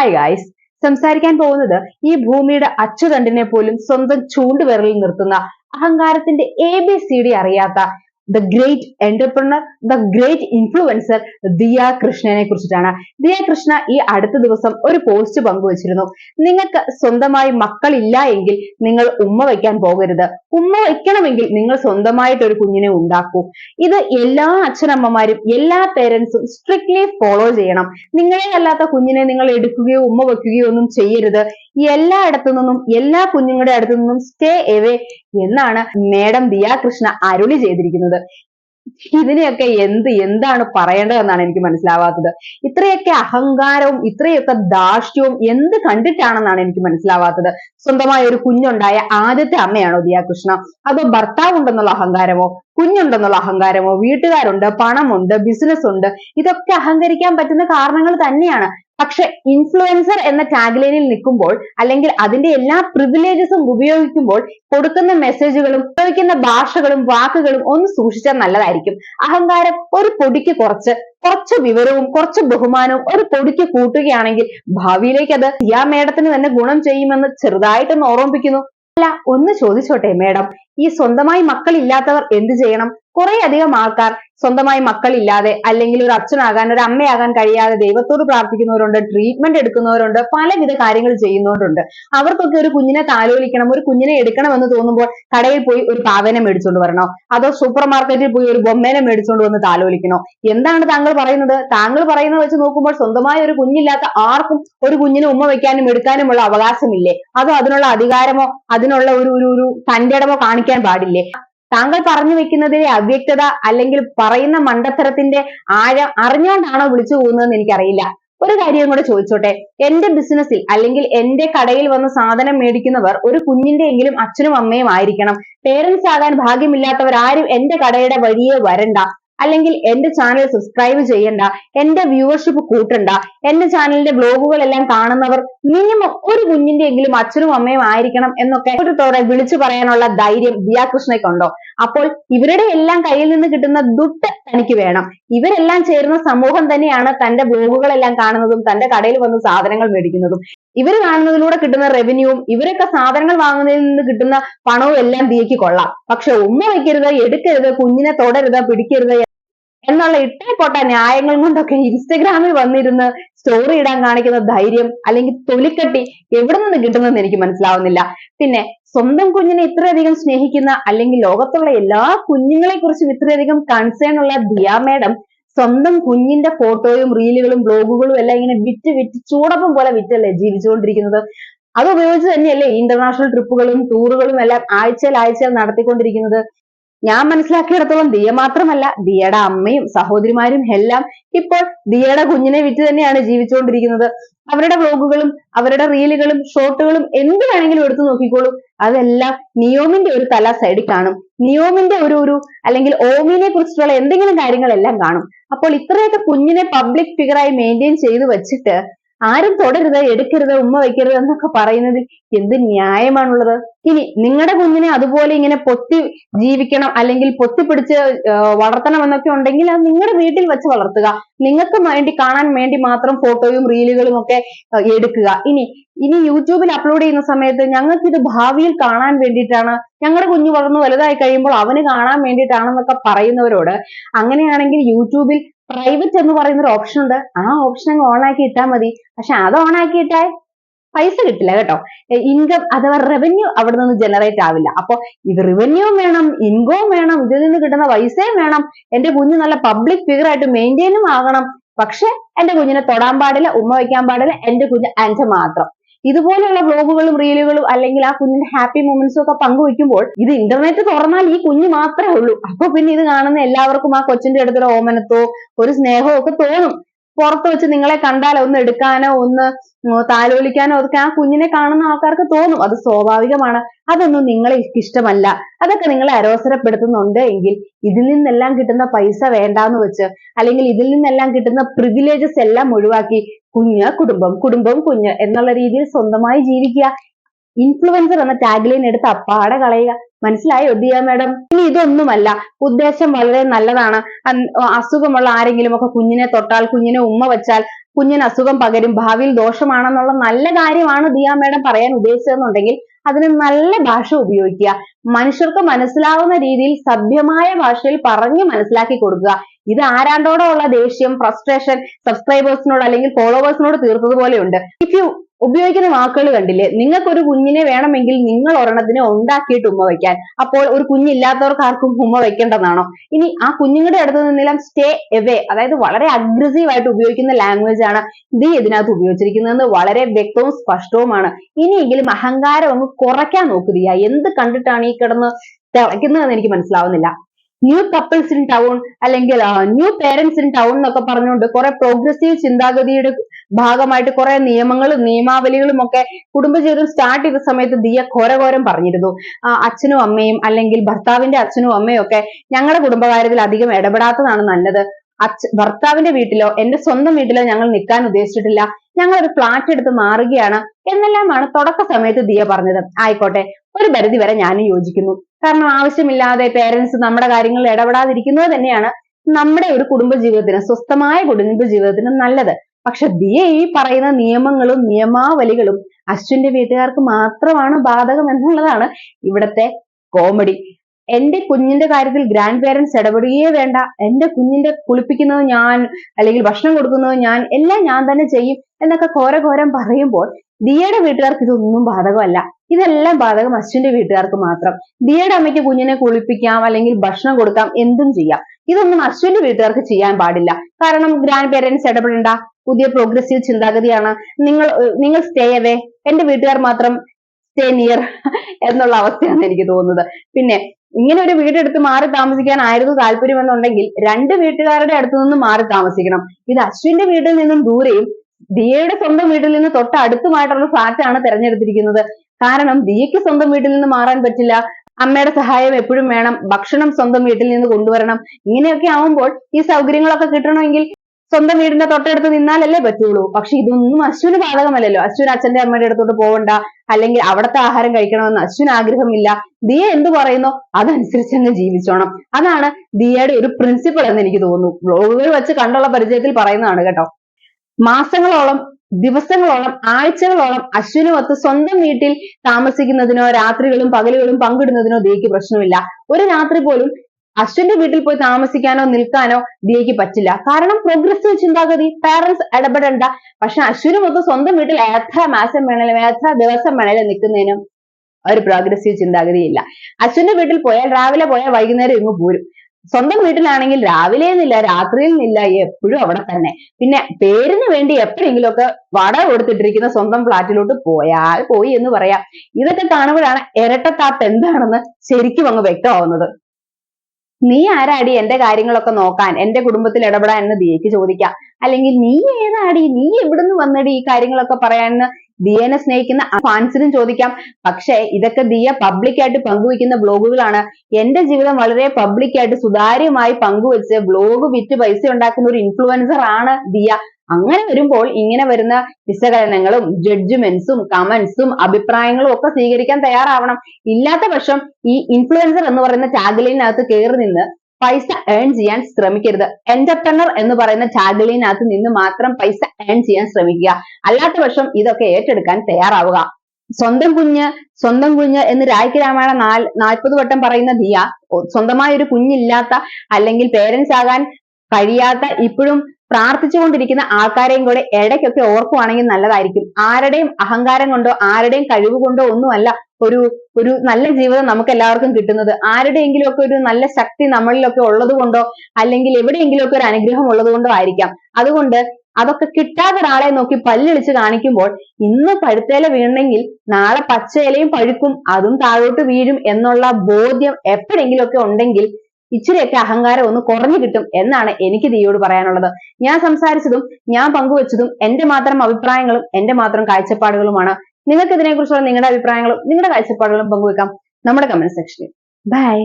Hi guys സംസാരിക്കാൻ പോകുന്നത് ഈ ഭൂമിയുടെ അച്ചുതണ്ടിനെ പോലും സ്വന്തം ചൂണ്ടുവിരലിൽ നിർത്തുന്ന അഹങ്കാരത്തിന്റെ എ ബി സി ഡി അറിയാത്ത the great entrepreneur the great influencer Diya കൃഷ്ണനെ കുറിച്ചിട്ടാണ്. ദിയ കൃഷ്ണ ഈ അടുത്ത ദിവസം ഒരു പോസ്റ്റ് പങ്കുവച്ചിരുന്നു. നിങ്ങൾക്ക് സ്വന്തമായി മക്കളില്ല എങ്കിൽ നിങ്ങൾ ഉമ്മ വയ്ക്കാൻ പോകരുത്. ഉമ്മ വയ്ക്കണമെങ്കിൽ നിങ്ങൾ സ്വന്തമായിട്ട് ഒരു കുഞ്ഞിനെ ഉണ്ടാക്കൂ. ഇത് എല്ലാ അച്ഛനമ്മമാരും എല്ലാ പേരൻസും സ്ട്രിക്ട്ലി ഫോളോ ചെയ്യണം. നിങ്ങളെ അല്ലാത്ത കുഞ്ഞിനെ നിങ്ങൾ എടുക്കുകയോ ഉമ്മ വെക്കുകയോ ഒന്നും ചെയ്യരുത്. എല്ലായിടത്തു നിന്നും എല്ലാ കുഞ്ഞുങ്ങളുടെ അടുത്തു നിന്നും സ്റ്റേ എവേ എന്നാണ് മേഡം ദിയ കൃഷ്ണ അരുളി ചെയ്തിരിക്കുന്നത്. ഇതിനെയൊക്കെ എന്ത് എന്താണ് പറയേണ്ടതെന്നാണ് എനിക്ക് മനസ്സിലാവാത്തത്. ഇത്രയൊക്കെ അഹങ്കാരവും ഇത്രയൊക്കെ ധാർഷ്ട്യവും എന്ത് കണ്ടിട്ടാണെന്നാണ് എനിക്ക് മനസ്സിലാവാത്തത്. സ്വന്തമായ ഒരു കുഞ്ഞുണ്ടായ ആദ്യത്തെ അമ്മയാണോ ദിയ കൃഷ്ണ അതോ ഭർത്താവ് ഉണ്ടെന്നുള്ള അഹങ്കാരമോ? കുഞ്ഞുണ്ടെന്നുള്ള അഹങ്കാരമോ? വീട്ടുകാരുണ്ട് പണമുണ്ട് ബിസിനസ് ഉണ്ട്. ഇതൊക്കെ അഹങ്കരിക്കാൻ പറ്റുന്ന കാരണങ്ങൾ തന്നെയാണ്. പക്ഷെ ഇൻഫ്ലുവൻസർ എന്ന ടാഗ്ലൈനിൽ നിൽക്കുമ്പോൾ അല്ലെങ്കിൽ അതിന്റെ എല്ലാ പ്രിവിലേജസും ഉപയോഗിക്കുമ്പോൾ കൊടുക്കുന്ന മെസ്സേജുകളും ഉപയോഗിക്കുന്ന ഭാഷകളും വാക്കുകളും ഒന്ന് സൂക്ഷിച്ചാൽ നല്ലതായിരിക്കും. അഹങ്കാരം ഒരു പൊടിക്ക് കുറച്ച് കുറച്ച് വിവരവും കുറച്ച് ബഹുമാനവും ഒരു പൊടിക്ക് കൂട്ടുകയാണെങ്കിൽ ഭാവിയിലേക്ക് അത് സിയാ മേഡത്തിന് തന്നെ ഗുണം ചെയ്യുമെന്ന് ചെറുതായിട്ടൊന്ന് ഓർമ്മിപ്പിക്കുന്നു. അല്ല ഒന്ന് ചോദിച്ചോട്ടെ മേഡം. ഈ സ്വന്തമായി മക്കളില്ലാത്തവർ എന്ത് ചെയ്യണം? കുറെ അധികം ആൾക്കാർ സ്വന്തമായി മക്കളില്ലാതെ അല്ലെങ്കിൽ ഒരു അച്ഛനാകാൻ ഒരു അമ്മയാകാൻ കഴിയാതെ ദൈവത്തോട് പ്രാർത്ഥിക്കുന്നവരുണ്ട് ട്രീറ്റ്മെന്റ് എടുക്കുന്നവരുണ്ട് പലവിധ കാര്യങ്ങൾ ചെയ്യുന്നവരുണ്ട്. അവർക്കൊക്കെ ഒരു കുഞ്ഞിനെ താലോലിക്കണം ഒരു കുഞ്ഞിനെ എടുക്കണം എന്ന് തോന്നുമ്പോൾ കടയിൽ പോയി ഒരു പാവനെ മേടിച്ചുകൊണ്ട് വരണോ? അതോ സൂപ്പർ മാർക്കറ്റിൽ പോയി ഒരു ബൊമ്മേനെ മേടിച്ചുകൊണ്ട് വന്ന് താലോലിക്കണോ? എന്താണ് താങ്കൾ പറയുന്നത്? താങ്കൾ പറയുന്നത് വെച്ച് നോക്കുമ്പോൾ സ്വന്തമായ ഒരു കുഞ്ഞില്ലാത്ത ആർക്കും ഒരു കുഞ്ഞിനെ ഉമ്മ വെക്കാനും എടുക്കാനുമുള്ള അവകാശമില്ലേ? അതോ അതിനുള്ള അധികാരമോ അതിനുള്ള ഒരു ഒരു തന്റെടമോ കാണിക്കാൻ പാടില്ലേ? താങ്കൾ പറഞ്ഞു വെക്കുന്നതിലെ അവ്യക്തത അല്ലെങ്കിൽ പറയുന്ന മണ്ടത്തരത്തിന്റെ ആഴം അറിഞ്ഞുകൊണ്ടാണോ വിളിച്ചു പോകുന്നതെന്ന് എനിക്കറിയില്ല. ഒരു കാര്യം കൂടെ ചോദിച്ചോട്ടെ. എന്റെ ബിസിനസ്സിൽ അല്ലെങ്കിൽ എന്റെ കടയിൽ വന്ന് സാധനം മേടിക്കുന്നവർ ഒരു കുഞ്ഞിന്റെ എങ്കിലും അച്ഛനും അമ്മയും ആയിരിക്കണം. പേരൻസ് ആകാൻ ഭാഗ്യമില്ലാത്തവർ ആരും എന്റെ കടയുടെ വഴിയെ വരണ്ട. അല്ലെങ്കിൽ എന്റെ ചാനൽ സബ്സ്ക്രൈബ് ചെയ്യണ്ട എന്റെ വ്യൂവർഷിപ്പ് കൂട്ടണ്ട എന്റെ ചാനലിന്റെ ബ്ലോഗുകളെല്ലാം കാണുന്നവർ മിനിമം ഒരു കുഞ്ഞിന്റെ എങ്കിലും അച്ഛനും അമ്മയും ആയിരിക്കണം എന്നൊക്കെ ഒരു തോടെ വിളിച്ചു പറയാനുള്ള ധൈര്യം ദിയ കൃഷ്ണയ്ക്കുണ്ടോ അപ്പോൾ ഇവരുടെ എല്ലാം കയ്യിൽ നിന്ന് കിട്ടുന്ന ദുട്ട് തനിക്ക് വേണം. ഇവരെല്ലാം ചേരുന്ന സമൂഹം തന്നെയാണ് തന്റെ ബ്ലോഗുകളെല്ലാം കാണുന്നതും തന്റെ കടയിൽ വന്ന് സാധനങ്ങൾ മേടിക്കുന്നതും. ഇവർ കാണുന്നതിലൂടെ കിട്ടുന്ന റവന്യൂവും ഇവരൊക്കെ സാധനങ്ങൾ വാങ്ങുന്നതിൽ നിന്ന് കിട്ടുന്ന പണവും എല്ലാം ദിയക്ക് കൊള്ളാം. പക്ഷെ ഉമ്മ വയ്ക്കരുത് എടുക്കരുത് കുഞ്ഞിനെ തൊടരുത് പിടിക്കരുത് എന്നുള്ള ഇട്ടേ പൊട്ട ന്യായങ്ങൾ കൊണ്ടൊക്കെ ഇൻസ്റ്റഗ്രാമിൽ വന്നിരുന്ന് സ്റ്റോറി ഇടാൻ കാണിക്കുന്ന ധൈര്യം അല്ലെങ്കിൽ തൊലിക്കട്ടി എവിടെ നിന്ന് കിട്ടുന്നെന്ന് എനിക്ക് മനസ്സിലാവുന്നില്ല. പിന്നെ സ്വന്തം കുഞ്ഞിനെ ഇത്രയധികം സ്നേഹിക്കുന്ന അല്ലെങ്കിൽ ലോകത്തുള്ള എല്ലാ കുഞ്ഞുങ്ങളെ കുറിച്ചും ഇത്രയധികം കൺസേൺ ഉള്ള ദിയ മേഡം സ്വന്തം കുഞ്ഞിന്റെ ഫോട്ടോയും റീലുകളും ബ്ലോഗുകളും എല്ലാം ഇങ്ങനെ വിറ്റ് വിറ്റ് ചൂടപ്പം പോലെ വിറ്റല്ലേ ജീവിച്ചുകൊണ്ടിരിക്കുന്നത്. അത് ഉപയോഗിച്ച് തന്നെയല്ലേ ഇന്റർനാഷണൽ ട്രിപ്പുകളും ടൂറുകളും എല്ലാം ആഴ്ചയിൽ ആഴ്ചയിൽ നടത്തിക്കൊണ്ടിരിക്കുന്നത്. ഞാൻ മനസ്സിലാക്കിയിടത്തോളം ദിയ മാത്രമല്ല ദിയയുടെ അമ്മയും സഹോദരിമാരും എല്ലാം ഇപ്പോൾ ദിയയുടെ കുഞ്ഞിനെ വിറ്റ് തന്നെയാണ് ജീവിച്ചുകൊണ്ടിരിക്കുന്നത്. അവരുടെ വ്ലോഗുകളും അവരുടെ റീലുകളും ഷോർട്ടുകളും എന്ത് വേണമെങ്കിലും എടുത്തു നോക്കിക്കോളൂ. അതെല്ലാം നിയോമിന്റെ ഒരു തല സൈഡിൽ കാണും. നിയോമിന്റെ ഒരു ഒരു അല്ലെങ്കിൽ ഓമിനെ കുറിച്ചിട്ടുള്ള എന്തെങ്കിലും കാര്യങ്ങളെല്ലാം കാണും. അപ്പോൾ ഇത്രയൊക്കെ കുഞ്ഞിനെ പബ്ലിക് ഫിഗറായി മെയിന്റെയിൻ ചെയ്തു വെച്ചിട്ട് ആരും തൊടരുത് എടുക്കരുത് ഉമ്മ വെക്കരുത് എന്നൊക്കെ പറയുന്നത് എന്ത് ന്യായമാണുള്ളത്? ഇനി നിങ്ങളുടെ കുഞ്ഞിനെ അതുപോലെ ഇങ്ങനെ പൊത്തി ജീവിക്കണം അല്ലെങ്കിൽ പൊത്തിപ്പിടിച്ച് വളർത്തണം എന്നൊക്കെ ഉണ്ടെങ്കിൽ അത് നിങ്ങളുടെ വീട്ടിൽ വെച്ച് വളർത്തുക. നിങ്ങൾക്ക് വേണ്ടി കാണാൻ വേണ്ടി മാത്രം ഫോട്ടോയും റീലുകളും ഒക്കെ എടുക്കുക. ഇനി ഇനി യൂട്യൂബിൽ അപ്ലോഡ് ചെയ്യുന്ന സമയത്ത് ഞങ്ങൾക്ക് ഇത് ഭാവിയിൽ കാണാൻ വേണ്ടിയിട്ടാണ് ഞങ്ങളുടെ കുഞ്ഞു വളർന്നു വലുതായി കഴിയുമ്പോൾ അവന് കാണാൻ വേണ്ടിയിട്ടാണെന്നൊക്കെ പറയുന്നവരോട് അങ്ങനെയാണെങ്കിൽ യൂട്യൂബിൽ പ്രൈവറ്റ് എന്ന് പറയുന്ന ഒരു ഓപ്ഷൻ ഉണ്ട്. ആ ഓപ്ഷൻ അങ്ങ് ഓൺ ആക്കി ഇട്ടാൽ മതി. പക്ഷെ അത് ഓൺ ആക്കി ഇട്ടാൽ പൈസ കിട്ടില്ല കേട്ടോ. ഇൻകം അഥവാ റവന്യൂ അവിടെ നിന്ന് ജനറേറ്റ് ആവില്ല. അപ്പൊ ഇത് റവന്യൂ വേണം ഇൻകവും വേണം ഇതിൽ നിന്ന് കിട്ടുന്ന പൈസയും വേണം. എന്റെ കുഞ്ഞ് നല്ല പബ്ലിക് ഫിഗർ ആയിട്ട് മെയിന്റെയിനും ആകണം പക്ഷെ എന്റെ കുഞ്ഞിനെ തൊടാൻ പാടില്ല ഉമ്മ വയ്ക്കാൻ പാടില്ല എന്റെ കുഞ്ഞ് എന്റെ മാത്രം. ഇതുപോലെയുള്ള വ്ലോഗുകളും റീലുകളും അല്ലെങ്കിൽ ആ കുഞ്ഞിന്റെ ഹാപ്പി മൊമെന്റ്സും ഒക്കെ പങ്കുവെക്കുമ്പോൾ ഇത് ഇന്റർനെറ്റ് തുറന്നാൽ ഈ കുഞ്ഞ് മാത്രമേ ഉള്ളൂ. അപ്പൊ പിന്നെ ഇത് കാണുന്ന എല്ലാവർക്കും ആ കൊച്ചിന്റെ അടുത്തൊരു ഓമനത്തോ ഒരു സ്നേഹമോ ഒക്കെ തോന്നും. പുറത്ത് വെച്ച് നിങ്ങളെ കണ്ടാൽ ഒന്ന് എടുക്കാനോ ഒന്ന് താലോലിക്കാനോ ഒക്കെ ആ കുഞ്ഞിനെ കാണുന്ന ആൾക്കാർക്ക് തോന്നും. അത് സ്വാഭാവികമാണ്. അതൊന്നും നിങ്ങളെ ഇഷ്ടമല്ല അതൊക്കെ നിങ്ങളെ അരോസരപ്പെടുത്തുന്നുണ്ട് എങ്കിൽ ഇതിൽ നിന്നെല്ലാം കിട്ടുന്ന പൈസ വേണ്ടാന്ന് വെച്ച് അല്ലെങ്കിൽ ഇതിൽ നിന്നെല്ലാം കിട്ടുന്ന പ്രിവിലേജസ് എല്ലാം ഒഴിവാക്കി കുഞ്ഞ് കുടുംബം കുടുംബം കുഞ്ഞ് എന്നുള്ള രീതിയിൽ സ്വന്തമായി ജീവിക്കുക ഇൻഫ്ലുവൻസർ എന്ന ടാഗ്ലൈൻ എടുത്ത് അപ്പാടെ കളയുക. മനസ്സിലായോ ദിയ മാഡം? ഇനി ഇതൊന്നുമല്ല. ഉദ്ദേശം വളരെ നല്ലതാണ്. അസുഖമുള്ള ആരെങ്കിലും ഒക്കെ കുഞ്ഞിനെ തൊട്ടാൽ കുഞ്ഞിനെ ഉമ്മ വെച്ചാൽ കുഞ്ഞിന് അസുഖം പകരും ഭാവിയിൽ ദോഷമാണെന്നുള്ള നല്ല കാര്യമാണ് ദിയ മാഡം പറയാൻ ഉദ്ദേശിച്ചതെന്നുണ്ടെങ്കിൽ അതിന് നല്ല ഭാഷ ഉപയോഗിക്കുക. മനുഷ്യർക്ക് മനസ്സിലാവുന്ന രീതിയിൽ സഭ്യമായ ഭാഷയിൽ പറഞ്ഞു മനസ്സിലാക്കി കൊടുക്കുക. ഇത് ആരാണ്ടോടെ ഉള്ള ദേഷ്യം ഫ്രസ്ട്രേഷൻ സബ്സ്ക്രൈബേഴ്സിനോട് അല്ലെങ്കിൽ ഫോളോവേഴ്സിനോട് തീർത്തതുപോലെയുണ്ട്. ഇഫ് യു ഉപയോഗിക്കുന്ന വാക്കുകൾ കണ്ടില്ലേ? നിങ്ങൾക്ക് ഒരു കുഞ്ഞിനെ വേണമെങ്കിൽ നിങ്ങൾ ഒരെണ്ണത്തിനെ ഉണ്ടാക്കിയിട്ട് ഉമ്മ വയ്ക്കാൻ. അപ്പോൾ ഒരു കുഞ്ഞില്ലാത്തവർക്ക് ആർക്കും ഉമ്മ വെക്കേണ്ടതാണോ ഇനി ആ കുഞ്ഞുങ്ങളുടെ അടുത്ത് നിന്നെല്ലാം സ്റ്റേ എവേ അതായത് വളരെ അഗ്രസീവ് ആയിട്ട് ഉപയോഗിക്കുന്ന ലാംഗ്വേജ് ആണ് ഇത് ഇതിനകത്ത് ഉപയോഗിച്ചിരിക്കുന്നത് വളരെ വ്യക്തവും സ്പഷ്ടവുമാണ്. ഇനിയെങ്കിലും അഹങ്കാരം ഒന്ന് കുറയ്ക്കാൻ നോക്കുക എന്ത് കണ്ടിട്ടാണ് ഈ കിടന്ന് തിളയ്ക്കുന്നതെന്ന് എനിക്ക് മനസ്സിലാവുന്നില്ല. ന്യൂ കപ്പിൾസ് ഇൻ ടൗൺ അല്ലെങ്കിൽ ന്യൂ പേരൻസ് ഇൻ ടൗൺ എന്നൊക്കെ പറഞ്ഞുകൊണ്ട് കുറെ പ്രോഗ്രസീവ് ചിന്താഗതിയുടെ ഭാഗമായിട്ട് കുറെ നിയമങ്ങളും നിയമാവലികളും ഒക്കെ കുടുംബജീവിതം സ്റ്റാർട്ട് ചെയ്ത സമയത്ത് ദിയ ഘോരഘോരം പറഞ്ഞിരുന്നു. അച്ഛനും അമ്മയും അല്ലെങ്കിൽ ഭർത്താവിന്റെ അച്ഛനും അമ്മയും ഒക്കെ ഞങ്ങളുടെ കുടുംബകാര്യത്തിൽ അധികം ഇടപെടാത്തതാണ് നല്ലത്. അച്ഛ ഭർത്താവിന്റെ വീട്ടിലോ എന്റെ സ്വന്തം വീട്ടിലോ ഞങ്ങൾ നിൽക്കാൻ ഉദ്ദേശിച്ചിട്ടില്ല. ഞങ്ങൾ ഒരു ഫ്ലാറ്റ് എടുത്ത് മാറുകയാണ്. എന്നെല്ലാമാണ് തുടക്ക സമയത്ത് ദിയ പറഞ്ഞത്. ആയിക്കോട്ടെ. ഒരു പരിധി വരെ ഞാനും യോജിക്കുന്നു. കാരണം ആവശ്യമില്ലാതെ പേരൻസ് നമ്മുടെ കാര്യങ്ങളിൽ ഇടപെടാതിരിക്കുന്നത് തന്നെയാണ് നമ്മുടെ ഒരു കുടുംബ സ്വസ്ഥമായ കുടുംബ ജീവിതത്തിന് നല്ലത്. പക്ഷെ ദിയ ഈ പറയുന്ന നിയമങ്ങളും നിയമാവലികളും അശ്വിന്റെ വീട്ടുകാർക്ക് മാത്രമാണ് ബാധകം എന്നുള്ളതാണ് ഇവിടത്തെ കോമഡി എന്റെ കുഞ്ഞിന്റെ കാര്യത്തിൽ ഗ്രാൻഡ് പേരൻസ് ഇടപെടുകയേ വേണ്ട. എന്റെ കുഞ്ഞിന്റെ കുളിപ്പിക്കുന്നത് ഞാൻ അല്ലെങ്കിൽ ഭക്ഷണം കൊടുക്കുന്നത് ഞാൻ എല്ലാം ഞാൻ തന്നെ ചെയ്യും എന്നൊക്കെ ഘോരഘോരം പറയുമ്പോൾ ദിയയുടെ വീട്ടുകാർക്ക് ഇതൊന്നും ബാധകമല്ല. ഇതെല്ലാം ബാധകം അശ്വിന്റെ വീട്ടുകാർക്ക് മാത്രം. ദിയയുടെ അമ്മയ്ക്ക് കുഞ്ഞിനെ കുളിപ്പിക്കാം അല്ലെങ്കിൽ ഭക്ഷണം കൊടുക്കാം എന്തും ചെയ്യാം. ഇതൊന്നും അശ്വിന്റെ വീട്ടുകാർക്ക് ചെയ്യാൻ പാടില്ല. കാരണം ഗ്രാൻഡ് പേരൻസ് ഇടപെടേണ്ട. പുതിയ പ്രോഗ്രസീവ് ചിന്താഗതിയാണ്. നിങ്ങൾ നിങ്ങൾ സ്റ്റേ അവേ എന്റെ വീട്ടുകാർ മാത്രം സ്റ്റേ നിയർ എന്നുള്ള അവസ്ഥയാണ് എനിക്ക് തോന്നുന്നത്. പിന്നെ ഇങ്ങനെ ഒരു വീടെടുത്ത് മാറി താമസിക്കാൻ താമസിക്കാനായിരുന്നു താല്പര്യമെന്നുണ്ടെങ്കിൽ രണ്ട് വീട്ടുകാരുടെ അടുത്തു നിന്ന് മാറി താമസിക്കണം. ഇത് അശ്വിന്റെ വീട്ടിൽ നിന്നും ദൂരെയും ദിയയുടെ സ്വന്തം വീട്ടിൽ നിന്ന് തൊട്ട് അടുത്തുമായിട്ടുള്ള ഫ്ലാറ്റ് ആണ് തിരഞ്ഞെടുത്തിരിക്കുന്നത്. കാരണം ദിയയ്ക്ക് സ്വന്തം വീട്ടിൽ നിന്ന് മാറാൻ പറ്റില്ല. അമ്മയുടെ സഹായം എപ്പോഴും വേണം. ഭക്ഷണം സ്വന്തം വീട്ടിൽ നിന്ന് കൊണ്ടുവരണം. ഇങ്ങനെയൊക്കെ ആവുമ്പോൾ ഈ സൗകര്യങ്ങളൊക്കെ കിട്ടണമെങ്കിൽ സ്വന്തം വീടിന്റെ തൊട്ടടുത്ത് നിന്നാലല്ലേ പറ്റുള്ളൂ. പക്ഷെ ഇതൊന്നും അശ്വിന് ബാധകമല്ലല്ലോ. അശ്വിൻ അച്ഛന്റെ അമ്മയുടെ അടുത്തോട്ട് പോകണ്ട അല്ലെങ്കിൽ അവിടുത്തെ ആഹാരം കഴിക്കണമെന്ന് അശ്വിന് ആഗ്രഹമില്ല. ദിയ എന്ത് പറയുന്നോ അതനുസരിച്ച് അങ്ങ് ജീവിച്ചോണം. അതാണ് ദിയയുടെ ഒരു പ്രിൻസിപ്പിൾ എന്ന് എനിക്ക് തോന്നുന്നു. ബ്ലോഗുകൾ വെച്ച് കണ്ടുള്ള പരിചയത്തിൽ പറയുന്നതാണ് കേട്ടോ. മാസങ്ങളോളം ദിവസങ്ങളോളം ആഴ്ചകളോളം അശ്വിനുമൊത്ത് സ്വന്തം വീട്ടിൽ താമസിക്കുന്നതിനോ രാത്രികളും പകലുകളും പങ്കിടുന്നതിനോ ദിയയ്ക്ക് പ്രശ്നമില്ല. ഒരു രാത്രി പോലും അശ്വിന്റെ വീട്ടിൽ പോയി താമസിക്കാനോ നിൽക്കാനോ ദിയയ്ക്ക് പറ്റില്ല. കാരണം പ്രോഗ്രസീവ് ചിന്താഗതി പാരന്റ്സ് ഇടപെടണ്ട. പക്ഷെ അശ്വിനുമൊത്ത് സ്വന്തം വീട്ടിൽ എത്ര മാസം വേണേലും എത്ര ദിവസം വേണേലും നിൽക്കുന്നതിനും ഒരു പ്രോഗ്രസീവ് ചിന്താഗതിയില്ല. അശ്വിന്റെ വീട്ടിൽ പോയാൽ രാവിലെ പോയാൽ വൈകുന്നേരം ഇങ്ങ് പോരും. സ്വന്തം വീട്ടിലാണെങ്കിൽ രാവിലെ എന്നില്ല രാത്രിയിൽ നിന്നില്ല എപ്പോഴും അവിടെ തന്നെ. പിന്നെ പേരിന് വേണ്ടി എപ്പോഴെങ്കിലും ഒക്കെ വാടക കൊടുത്തിട്ടിരിക്കുന്ന സ്വന്തം ഫ്ലാറ്റിലോട്ട് പോയാൽ പോയി എന്ന് പറയാം. ഇതൊക്കെ കാണുമ്പോഴാണ് ഇരട്ടത്താപ്പ് എന്താണെന്ന് ശരിക്കും അങ്ങ് വ്യക്തമാവുന്നത്. നീ ആരാടി എന്റെ കാര്യങ്ങളൊക്കെ നോക്കാൻ എന്റെ കുടുംബത്തിൽ ഇടപെടാൻ എന്ന് ദിയയ്ക്ക് ചോദിക്കാം. അല്ലെങ്കിൽ നീ ഏതാടി നീ എവിടുന്ന് വന്നടി ഈ കാര്യങ്ങളൊക്കെ പറയാനെന്ന് ദിയനെ സ്നേഹിക്കുന്ന ഫാൻസിനും ചോദിക്കാം. പക്ഷേ ഇതൊക്കെ ദിയ പബ്ലിക്കായിട്ട് ആയിട്ട് പങ്കുവെക്കുന്ന ബ്ലോഗുകളാണ് എന്റെ ജീവിതം വളരെ പബ്ലിക്കായിട്ട് സുതാര്യമായി പങ്കുവെച്ച് ബ്ലോഗ് വിറ്റ് പൈസ ഉണ്ടാക്കുന്ന ഒരു ഇൻഫ്ലുവൻസർ ആണ് ദിയ. അങ്ങനെ വരുമ്പോൾ ഇങ്ങനെ വരുന്ന വിശകലനങ്ങളും ജഡ്ജ്മെന്റ്സും കമന്റ്സും അഭിപ്രായങ്ങളും ഒക്കെ സ്വീകരിക്കാൻ തയ്യാറാവണം. ഇല്ലാത്ത പക്ഷം ഈ ഇൻഫ്ലുവൻസർ എന്ന് പറയുന്ന ടാഗ്ലൈനകത്ത് കയറി നിന്ന് പൈസ ഏൺ ചെയ്യാൻ ശ്രമിക്കരുത്. എന്റർപ്രണർ എന്ന് പറയുന്ന ടാഗ്ലൈനകത്ത് നിന്ന് മാത്രം പൈസ ഏൺ ചെയ്യാൻ ശ്രമിക്കുക. അല്ലാത്ത പക്ഷം ഇതൊക്കെ ഏറ്റെടുക്കാൻ തയ്യാറാവുക. സ്വന്തം കുഞ്ഞ് സ്വന്തം കുഞ്ഞ് എന്ന് രായ്ക്ക് രാമായണ നാല് നാൽപ്പത് വട്ടം പറയുന്ന ദിയ സ്വന്തമായ ഒരു കുഞ്ഞില്ലാത്ത അല്ലെങ്കിൽ പേരൻസ് ആകാൻ കഴിയാത്ത ഇപ്പോഴും പ്രാർത്ഥിച്ചുകൊണ്ടിരിക്കുന്ന ആൾക്കാരെയും കൂടെ ഇടയ്ക്കൊക്കെ ഓർക്കുവാണെങ്കിൽ നല്ലതായിരിക്കും. ആരുടെയും അഹങ്കാരം കൊണ്ടോ ആരുടെയും കഴിവ് കൊണ്ടോ ഒന്നുമല്ല ഒരു ഒരു നല്ല ജീവിതം നമുക്ക് എല്ലാവർക്കും കിട്ടുന്നത്. ആരുടെയെങ്കിലും ഒക്കെ ഒരു നല്ല ശക്തി നമ്മളിലൊക്കെ ഉള്ളത് കൊണ്ടോ അല്ലെങ്കിൽ എവിടെയെങ്കിലും ഒക്കെ ഒരു അനുഗ്രഹം ഉള്ളത് കൊണ്ടോ ആയിരിക്കാം. അതുകൊണ്ട് അതൊക്കെ കിട്ടാത്ത ഒരാളെ നോക്കി പല്ലിളിച്ച് കാണിക്കുമ്പോൾ ഇന്ന് പഴുത്തേല വീണെങ്കിൽ നാളെ പച്ചയിലയും പഴുക്കും അതും താഴോട്ട് വീഴും എന്നുള്ള ബോധ്യം എപ്പോഴെങ്കിലുമൊക്കെ ഉണ്ടെങ്കിൽ ഇച്ചിരിയൊക്കെ അഹങ്കാരം ഒന്ന് കുറഞ്ഞു കിട്ടും എന്നാണ് എനിക്ക് ദിയോട് പറയാനുള്ളത്. ഞാൻ സംസാരിച്ചതും ഞാൻ പങ്കുവച്ചതും എന്റെ മാത്രം അഭിപ്രായങ്ങളും എന്റെ മാത്രം കാഴ്ചപ്പാടുകളുമാണ്. നിങ്ങൾക്ക് ഇതിനെക്കുറിച്ചുള്ള നിങ്ങളുടെ അഭിപ്രായങ്ങളും നിങ്ങളുടെ കാഴ്ചപ്പാടുകളും പങ്കുവെക്കാം നമ്മുടെ കമന്റ് സെക്ഷനിൽ ബൈ